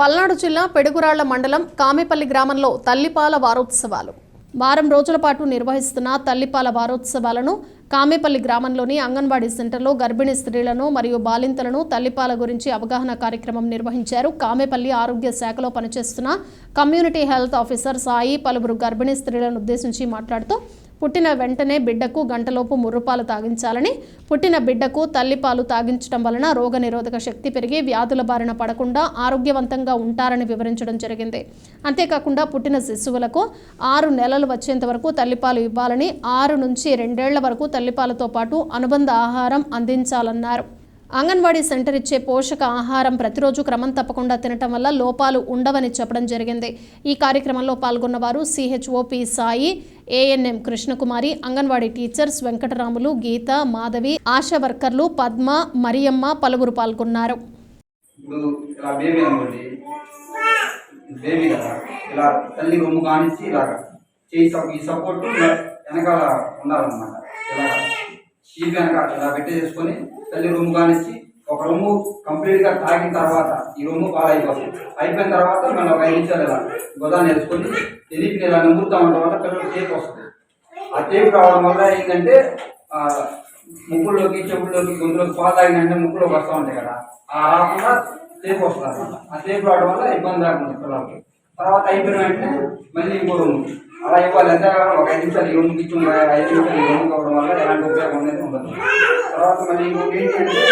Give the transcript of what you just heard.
పల్నాడు జిల్లా పెడుగురాళ్ళ మండలం కామెపల్లి గ్రామంలో తల్లిపాల వారోత్సవాలు. వారం రోజుల పాటు నిర్వహిస్తున్న తల్లిపాల వారోత్సవాలను కామెపల్లి గ్రామంలోని అంగన్వాడీ సెంటర్లో గర్భిణీ స్త్రీలను మరియు బాలింతలను తల్లిపాల గురించి అవగాహన కార్యక్రమం నిర్వహించారు. కామెపల్లి ఆరోగ్య శాఖలో పనిచేస్తున్న కమ్యూనిటీ హెల్త్ ఆఫీసర్ సాయి పలువురు గర్భిణీ స్త్రీలను ఉద్దేశించి మాట్లాడుతూ పుట్టిన వెంటనే బిడ్డకు గంటలోపు ముర్రుపాలు తాగించాలని పుట్టిన బిడ్డకు తల్లిపాలు తాగించడం వలన రోగనిరోధక శక్తి పెరిగి వ్యాధుల బారిన పడకుండా ఆరోగ్యవంతంగా ఉంటారని వివరించడం జరిగింది. అంతేకాకుండా పుట్టిన శిశువులకు ఆరు నెలలు వచ్చేంత వరకు తల్లిపాలు ఇవ్వాలని ఆరు నుంచి రెండేళ్ళ వరకు తల్లిపాలతో పాటు అనుబంధ ఆహారం అందించాలన్నారు. అంగన్వాడీ సెంటర్ ఇచ్చే పోషక ఆహారం ప్రతిరోజు క్రమం తప్పకుండా తినటం వల్ల లోపాలు ఉండవని చెప్పడం జరిగింది. ఈ కార్యక్రమంలో పాల్గొన్న వారు C H O P Sai A N M Krishnakumari anganwadi teachers Venkataramulu Geetha Madhavi ASHA వర్కర్లు పద్మ మరియమ్మ పలువురు పాల్గొన్నారు. ఇలా బేబీ కదా. ఇలా తల్లి రొమ్ము కానిచ్చి ఇలాగ చేయి ఈ సపోర్ట్ వెనకాల ఉండాలన్నమాట. వెనక ఇలా పెట్టేసుకొని తల్లి రొమ్ము కానిచ్చి ఒక రొమ్ము కంప్లీట్గా తాగిన తర్వాత ఈ రొమ్ము పాలు అయిపోయిన తర్వాత మనం ఒక ఐదు నిమిషాలు ఇలా గోదాన్ని వేసుకొని ఎలిపిని ఇలా నమ్ముతూ ఉండడం వల్ల పిల్లలు టేప్ వస్తుంది. ఆ టేప్ రావడం వల్ల ఏంటంటే ముక్కుల్లోకి చెవుల్లోకి గొంతులోకి పాలు తాగినంటే ముక్కులోకి వస్తూ ఉంటాయి కదా. ఆ రాకుండా టేప్ వస్తుంది అనమాట ఆ టేప్ రావడం వల్ల ఇబ్బంది రాకుండా పిల్లలకి. తర్వాత అయిపోయిన వెంటనే మళ్ళీ ఇంకో రూమ్. అలా ఇవ్వాలి. ఎంత ఒక ఐదు నిమిషాలు ఈ రూమ్కి ఇచ్చి ఐదు నిమిషాలు ఈ రూమ్ కావడం వల్ల ఎలాంటి ఉపయోగం అనేది ఉండదు. తర్వాత మళ్ళీ ఇంకోటి ఏంటంటే